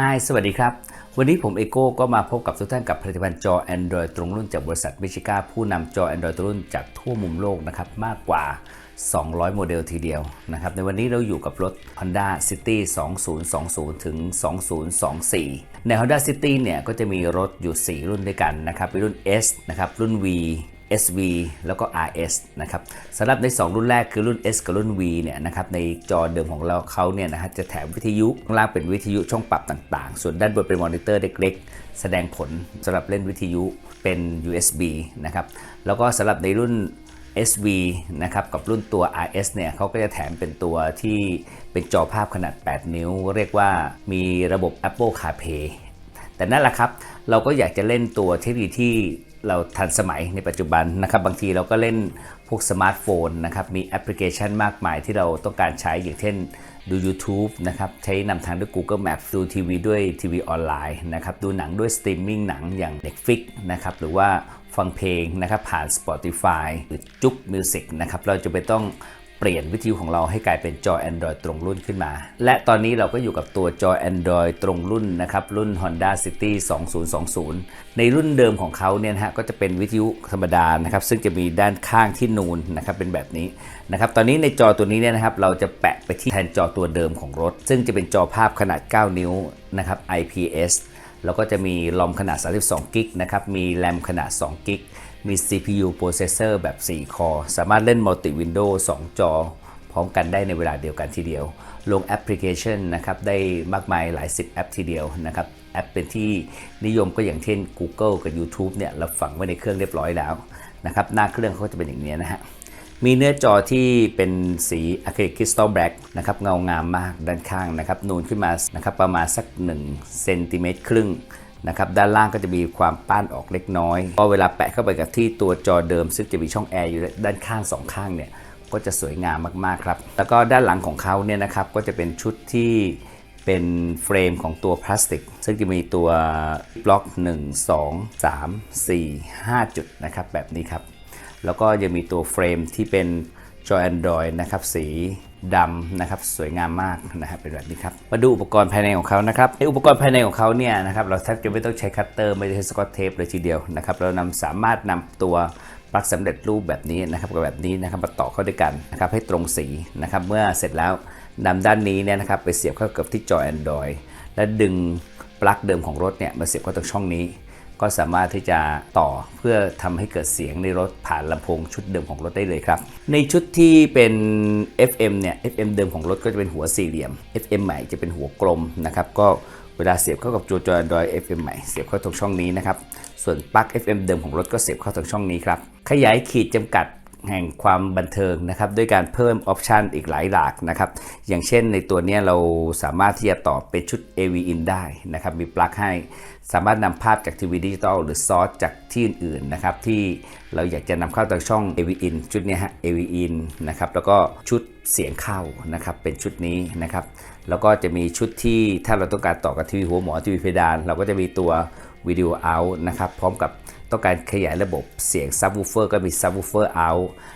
ฮายสวัสดีครับ วันนี้ผมเอโก้ก็มาพบกับทุกท่านกับผลิตภัณฑ์จอ Android ตรงรุ่นจากบริษัทมิชิก้าผู้นำจอ Android ตรงรุ่นจากทั่วมุมโลกนะครับ มากกว่า 200 โมเดลทีเดียวนะครับ ในวันนี้เราอยู่กับรถ Honda City 2020 ถึง 2024 ใน Honda City เนี่ยก็จะมีรถอยู่ 4 รุ่นด้วยกันนะครับ มีรุ่น S นะครับ รุ่น V SV แล้วก็ RS นะครับสำหรับใน 2 รุ่นแรกคือรุ่น S กับรุ่น V เนี่ยนะครับในจอเดิมของเราเขาเนี่ยนะฮะจะแถมวิทยุข้างล่างเป็นวิทยุช่องปรับต่างๆ ส่วนด้านบนเป็นมอนิเตอร์เล็กๆ แสดงผลสำหรับเล่นวิทยุเป็น USB นะครับแล้วก็สำหรับในรุ่น SV นะครับกับรุ่นตัว RS เนี่ยเขาก็จะแถมเป็นตัวที่เป็นจอภาพขนาด 8 นิ้ว เรียกว่ามีระบบ Apple CarPlay แต่นั่นแหละครับ เราก็อยากจะเล่นตัวเทคโนโลยีที่ เราทันสมัยในปัจจุบันนะครับบางทีเราก็เล่นพวกสมาร์ทโฟนนะครับมีแอปพลิเคชันมากมายที่เราต้องการใช้อย่างเช่นดู YouTube นะครับใช้นำทางด้วย Google Map ดูทีวีด้วยทีวีออนไลน์นะครับดูหนังด้วยสตรีมมิ่งหนังอย่าง Netflix นะครับหรือว่าฟังเพลงนะครับผ่าน Spotify หรือจุ๊กมิวสิกนะครับเราจะไปต้อง เปลี่ยนวิทยุของเราให้กลายเป็นจอ Android ตรงรุ่นขึ้นมา และตอนนี้เราก็อยู่กับตัวจอ Android ตรงรุ่นนะครับ รุ่น Honda City 2020 ในรุ่นเดิมของเขาเนี่ยฮะก็จะเป็นวิทยุธรรมดานะครับ ซึ่งจะมีด้านข้างที่นูนนะครับเป็นแบบนี้นะครับ ตอนนี้ในจอตัวนี้เนี่ยนะครับ เราจะแปะไปที่แทนจอตัวเดิมของรถ ซึ่งจะเป็นจอภาพขนาด 9 นิ้วนะครับ IPS แล้วก็จะมีลอมขนาด 32 กิกนะครับ มีแรมขนาด 2 กิก มี CPU processor แบบ 4 คอสามารถเล่น multi window 2จอ พร้อมกันได้ในเวลาเดียวกันทีเดียว ลงแอปพลิเคชันนะครับได้มากมายหลาย 10 แอปทีเดียวนะครับแอปเป็นที่นิยมก็อย่างเช่น Google กับ YouTube เนี่ยเราฝังไว้ในเครื่องเรียบร้อยแล้วนะครับหน้าเครื่องเขาก็จะเป็นอย่างนี้นะฮะมีเนื้อจอที่เป็นสีอะคริลิกคริสตัลแบล็กนะครับเงางามมากด้านข้างนะครับนูนขึ้นมานะครับประมาณสัก1เซนติเมตรครึ่ง นะครับด้านล่างก็จะมีความป้านออกเล็กน้อยพอเวลาแปะเข้าไปกับที่ตัวจอเดิม ซึ่งจะมีช่องแอร์อยู่ด้านข้างสองข้างเนี่ยก็จะสวยงามมากๆครับแล้วก็ด้านหลังของเขาเนี่ยนะครับก็จะเป็นชุดที่เป็นเฟรมของตัวพลาสติก ซึ่งจะมีตัวบล็อก 1 2 3 4 5 จุดนะครับแบบนี้ครับ แล้วก็ยังมีตัวเฟรมที่เป็นจอ Android นะครับสี ดำนะครับสวยงามมากนะครับเป็นแบบนี้ครับมาดูอุปกรณ์ภายในของเขานะครับในอุปกรณ์ภายในของเขาเนี่ยนะครับเราแทบจะไม่ต้องใช้คัตเตอร์ไม่ได้ใช้สกอตเทปเลยทีเดียวนะครับเรานำสามารถนำตัวปลั๊กสำเร็จรูปแบบนี้นะครับกับแบบนี้นะครับมาต่อเข้าด้วยกันนะครับให้ตรงสีนะครับเมื่อเสร็จแล้วนำด้านนี้เนี่ยนะครับไปเสียบเข้ากับที่จอ Android และดึงปลั๊กเดิมของรถเนี่ยมาเสียบเข้าตรงช่องนี้ ก็สามารถที่จะต่อเพื่อทำให้เกิดเสียงในรถผ่านลำโพงชุดเดิมของรถได้เลยครับ ในชุดที่เป็น FM เนี่ย FM เดิมของรถก็จะเป็นหัวสี่เหลี่ยม FM ใหม่จะเป็นหัวกลมนะครับก็เวลาเสียบเข้ากับจูจอยดอย FM ใหม่เสียบเข้าตรงช่องนี้นะครับส่วนปลั๊ก FM เดิมของรถก็เสียบเข้าตรงช่องนี้ครับขยายขีดจำกัด แห่งความบันเทิงนะครับด้วยการเพิ่มออปชันอีกหลายหลากนะครับอย่างเช่นในตัวนี้เราสามารถที่จะต่อเป็นชุด AV in ได้นะครับมีปลั๊กให้สามารถนำภาพจากทีวีดิจิตอลหรือซอสจากที่อื่นๆนะครับที่เราอยากจะนำเข้าทางช่อง AV in ชุดนี้ฮะ AV in นะครับแล้วก็ชุดเสียงเข้านะครับเป็นชุดนี้นะครับแล้วก็จะมีชุดที่ถ้าเราต้องการต่อกับทีวีหัวหมอทีวีเพดาน เราก็จะมีตัววิดีโอเอาท์นะครับพร้อมกับ ต้องการขยายระบบเสียงซับวูเฟอร์ก็มีซับวูเฟอร์เอา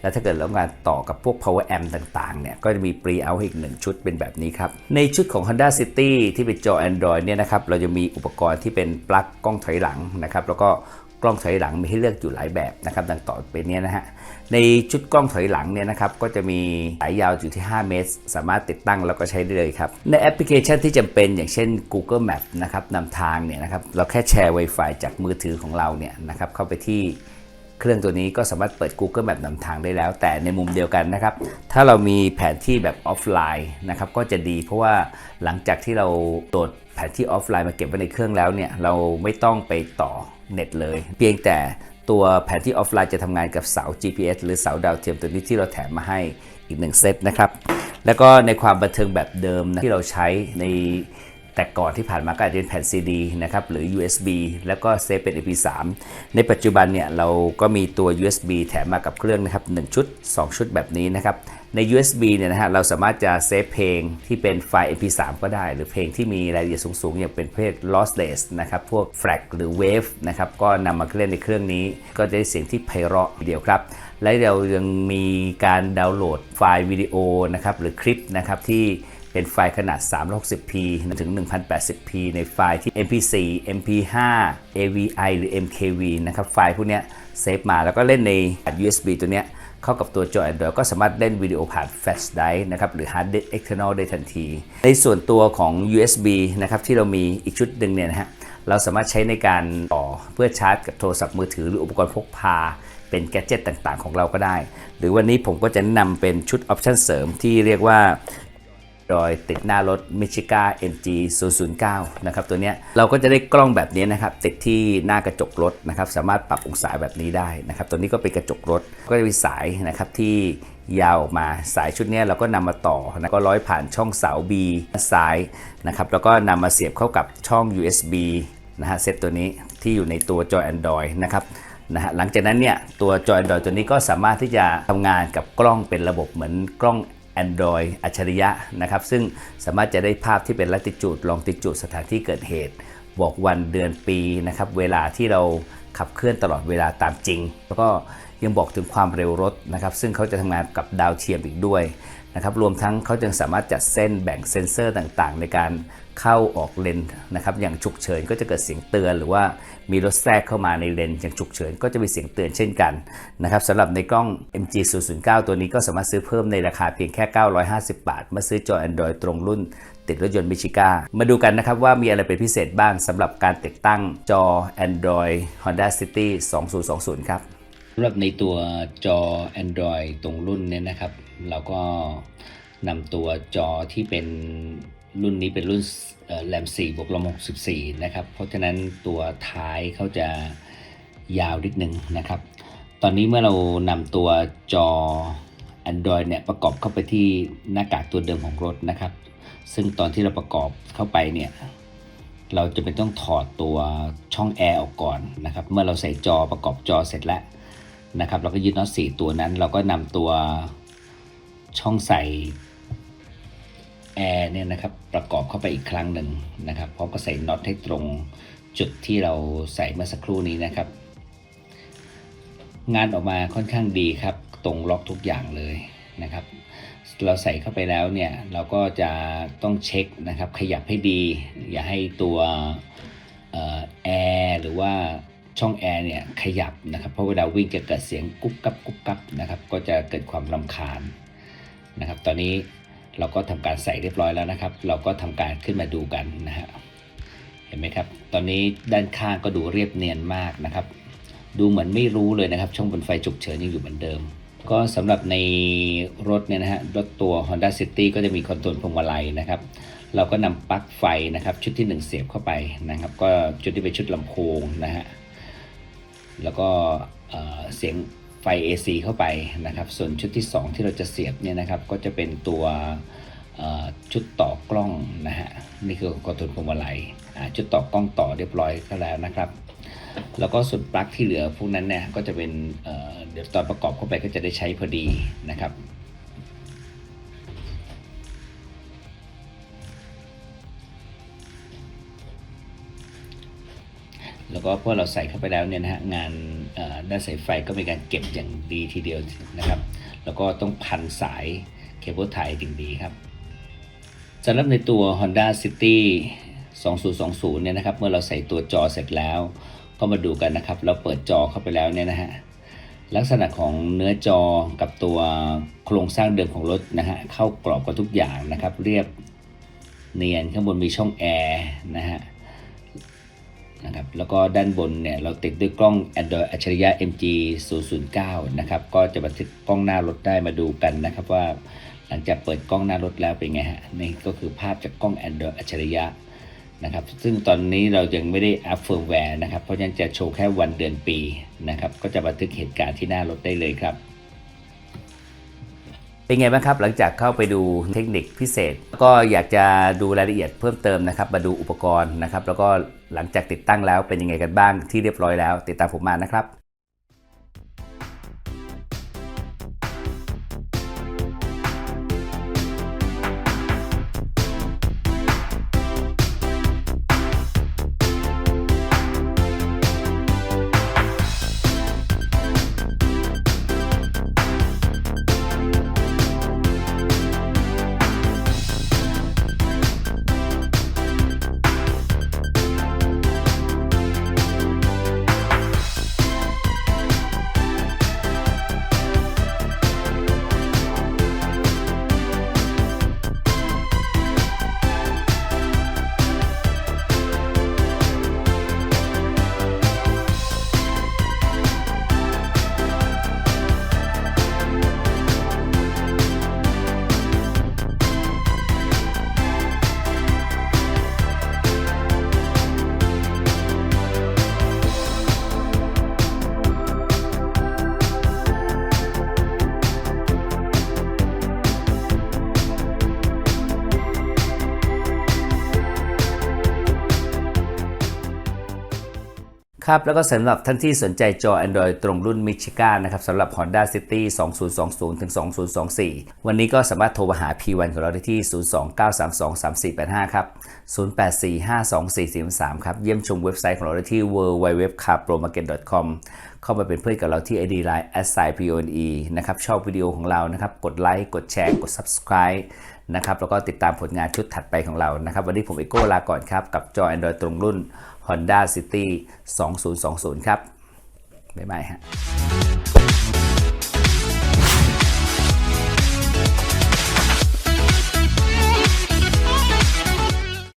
แล้วถ้าเกิดเราต้องการต่อกับพวก power amp ต่างๆเนี่ยก็จะมี pre out อีกหนึ่งชุดเป็นแบบนี้ครับ ในชุดของ Honda City ที่เป็นจอ Android เนี่ยนะครับเราจะมีอุปกรณ์ที่เป็นปลั๊กกล้องถอยหลังนะครับแล้วก็ กล้องถอยหลังมีให้เลือกอยู่หลายแบบนะครับดังต่อไปนี้นะฮะในชุดกล้องถอยหลังเนี่ยนะครับก็จะมีสายยาวอยู่ที่ 5 เมตร สามารถติดตั้งแล้วก็ใช้ได้เลยครับ ในแอปพลิเคชันที่จำเป็นอย่างเช่น Google Map นะครับนำทางเนี่ยนะครับเราแค่แชร์ Wi-Fi จากมือถือของเราเนี่ยนะครับเข้าไปที่เครื่องตัวนี้ก็สามารถเปิด Google Map นำทางได้แล้ว แต่ในมุมเดียวกันนะครับ ถ้าเรามีแผนที่แบบออฟไลน์นะครับก็จะดีเพราะว่าหลังจากที่เราโหลดแผนที่ออฟไลน์มาเก็บไว้ในเครื่องแล้วเนี่ยเราไม่ต้องไปต่อ เน็ตเลย เพียงแต่ตัวแผนที่ออฟไลน์จะทำงานกับเสา GPS หรือเสาดาวเทียมตัวนี้ที่เราแถมมาให้อีกหนึ่งเซตนะครับ แล้วก็ในความบันเทิงแบบเดิมนะที่เราใช้ในแต่ก่อนที่ผ่านมาก็อาจจะเป็นแผ่น CD นะครับหรือ USB แล้วก็เซฟเป็น MP3 ในปัจจุบันเนี่ยเราก็มีตัว USB แถมมากับเครื่องนะครับ1ชุด 2 ชุดแบบนี้นะครับ ใน USB เนี่ยนะฮะเราสามารถจะเซฟเพลงที่เป็นไฟล์ MP3 ก็ได้ หรือเพลงที่มีรายละเอียดสูง ๆ อย่างเป็นเพศ lossless นะครับ พวก FLAC หรือ Wave นะครับ ก็นำมาเล่นในเครื่องนี้ ก็จะได้เสียงที่ไพเราะเดียวครับ และเรายังมีการดาวน์โหลดไฟล์วิดีโอนะครับ หรือคลิปนะครับที่เป็นไฟล์ขนาด 360p ถึง 1080p ในไฟล์ที่ mp4 mp5 avi หรือ mkv นะครับ ไฟล์พวกนี้เซฟมาแล้วก็เล่นใน USB ตัวเนี้ย เข้ากับตัวจอ Android ก็สามารถเล่นวิดีโอผ่าน Flash Drive นะครับหรือ Hard Disk External ได้ทันที ในส่วนตัวของ USB นะครับที่เรามีอีกชุดหนึ่งเนี่ยนะฮะเราสามารถใช้ในการต่อเพื่อชาร์จกับโทรศัพท์มือถือหรืออุปกรณ์พกพาเป็นแกดเจิตต่างๆ ของเราก็ได้ หรือวันนี้ผมก็จะนำเป็นชุดออปชั่นเสริมที่เรียกว่า โดยติดหน้ารถ Michiga MG 009นะครับตัวเนี้ยเราก็จะได้กล้องแบบนี้นะครับติดที่หน้ากระจกรถนะครับสามารถปรับองศาแบบนี้ได้นะครับตัวนี้ก็เป็นกระจกรถก็จะมีสายนะครับที่ยาวออกมาสายชุดนี้เราก็นำมาต่อนะก็ร้อยผ่านช่องเสา B ซ้ายนะครับแล้วก็นำมาเสียบเข้ากับช่อง USB นะฮะเซตตัวนี้ที่อยู่ในตัวจอ Android นะครับนะฮะหลังจากนั้นเนี่ยตัวจอ Android ตัวนี้ก็สามารถที่จะทำงานกับกล้องเป็นระบบเหมือนกล้อง Android อัจฉริยะนะครับ ซึ่งสามารถจะได้ภาพที่เป็นลัติจูดลองติจูดสถานที่เกิดเหตุบอกวันเดือนปีนะครับ เวลาที่เราขับเคลื่อนตลอดเวลาตามจริง แล้วก็ยังบอกถึงความเร็วรถนะครับ ซึ่งเขาจะทำงานกับดาวเทียมอีกด้วย นะครับรวมทั้งเขาจึงสามารถจัดเส้นแบ่งเซนเซอร์ต่างๆ ในการเข้าออกเลนนะครับอย่างฉุกเฉินก็จะเกิดเสียงเตือน หรือว่ามีรถแทรกเข้ามาในเลนอย่างฉุกเฉินก็จะมีเสียงเตือนเช่นกันนะครับสำหรับในกล้อง MG 009ตัวนี้ก็สามารถซื้อเพิ่มในราคาเพียงแค่ 950 บาท เมื่อซื้อจอ Android ตรงรุ่นติดรถยนต์มิชิก้ามาดูกันนะครับว่ามีอะไรเป็นพิเศษบ้างสำหรับการติดตั้งจอ Android Honda City 2020 ครับสำหรับในตัวจอ Android ตรงรุ่นเนี้นะครับ เราก็นำตัวจอที่เป็นรุ่นนี้เป็นรุ่นแรม4บวกลบ64 นะครับ เพราะฉะนั้นตัวท้ายเขาจะยาวนิดนึงนะครับ ตอนนี้เมื่อเรานำตัวจอ Android เนี่ยประกอบเข้าไปที่หน้ากากตัวเดิมของรถนะครับ ซึ่งตอนที่เราประกอบเข้าไปเนี่ยเราจะเป็นต้องถอดตัวช่องแอร์ออกก่อนนะครับ เมื่อเราใส่จอประกอบจอเสร็จแล้วนะครับ เราก็ยึดน็อตสี่ตัวนั้น เราก็นำตัว ช่องใส่แอร์เนี่ยนะครับประกอบเข้าไปอีกครั้งหนึ่งนะครับพร้อมก็ใส่น็อตให้ตรงจุดที่เราใส่เมื่อสักครู่นี้นะครับ งานออกมาค่อนข้างดีครับ ตรงล็อกทุกอย่างเลยนะครับ เราใส่เข้าไปแล้วเนี่ยเราก็จะต้องเช็คนะครับ ขยับให้ดี อย่าให้ตัวแอร์หรือว่าช่องแอร์เนี่ยขยับนะครับเพราะเวลาวิ่งจะเกิดเสียงกุ๊บกับกุ๊บกับนะครับ ก็จะเกิดความรำคาญ นะครับ ตอนนี้เราก็ทำการใส่เรียบร้อยแล้วนะครับ เราก็ทำการขึ้นมาดูกันนะฮะเห็นไหมครับ ตอนนี้ด้านข้างก็ดูเรียบเนียนมากนะครับ ดูเหมือนไม่รู้เลยนะครับ ช่องบนไฟฉุกเฉินยังอยู่เหมือนเดิม ก็สำหรับในรถเนี่ยนะฮะรถตัว Honda City ก็จะมีคอนโทรลพวงมาลัยนะครับ เราก็นำปลั๊กไฟนะครับ ชุดที่ 1 เสียบเข้าไปนะครับ ก็ชุดที่เป็นชุดลำโพงนะฮะแล้วก็เสียง ไฟ AC เข้าไปนะครับ ส่วนชุดที่ 2 ที่เราจะเสียบเนี่ยนะครับ ก็จะเป็นตัวชุดต่อกล้องนะฮะ นี่คือคอนโทรลพวงมาลัยชุดต่อกล้องต่อเรียบร้อยก็แล้วนะครับ แล้วก็ส่วนปลั๊กที่เหลือพวกนั้นเนี่ยก็จะเป็นเดี๋ยวตอนประกอบเข้าไปก็จะได้ใช้พอดีนะครับแล้วก็พอเราใส่เข้าไปแล้วเนี่ยนะฮะงาน ด้านสายไฟก็มีการเก็บอย่างดีทีเดียวนะครับ แล้วก็ต้องพันสายเคเบิลไทยถึงดีครับสำหรับในตัว Honda City 2020 เนี่ยนะครับ เมื่อเราใส่ตัวจอเสร็จแล้ว ก็มาดูกันนะครับ เราเปิดจอเข้าไปแล้วเนี่ยนะฮะลักษณะของเนื้อจอกับตัวโครงสร้างเดิมของรถนะฮะเข้ากรอบกับทุกอย่างนะครับ เรียบเนียนข้างบนมีช่องแอร์นะฮะ นะครับแล้วก็ด้านบนเนี่ยเราติดด้วยกล้อง Android อัจฉริยะ MG 009นะครับก็จะบันทึกกล้องหน้ารถได้มาดูกันนะครับว่าหลังจากเปิดกล้องหน้ารถแล้วเป็นไงฮะนี่ก็คือภาพจากกล้อง Android อัจฉริยะนะครับซึ่งตอนนี้เรายังไม่ได้อัพเฟิร์มแวร์นะครับเพราะฉะนั้นจะโชว์แค่วันเดือนปีนะครับก็จะบันทึกเหตุการณ์ที่หน้ารถได้เลยครับเป็นไงบ้างครับหลังจากเข้าไปดูเทคนิคพิเศษ ก็อยากจะดูรายละเอียดเพิ่มเติมนะครับมาดูอุปกรณ์นะครับแล้วก็ หลังจากติดตั้งแล้วเป็นยังไงกันบ้างที่เรียบร้อยแล้ว ติดตามผมมานะครับ ครับ แล้วก็สำหรับท่านที่สนใจจอ Android ตรงรุ่น m i c h i g a นะครับสำหรับ Honda City 2020ถึง2024 วันนี้ก็สามารถโทรมาหา P1 ของเราได้ที่ 029323485 ครับ 08452443 ครับ เยี่ยมชมเว็บไซต์ของเราได้ที่ www.carpromarket.com เข้ามาเป็นเพื่อนกับเราที่ ID Line s i p o n e นะครับ ชอบวิดีโอของเรานะครับ กดไลค์ กดแชร์ กด Subscribe นะครับ แล้วก็ติดตามผลงานชุดถัดไปของเรานะครับ วันนี้ผมเอโก้ลาก่อนครับ กับจอ Android ตรงรุ่น Honda City 2020 ครับ บ๊ายบายฮะ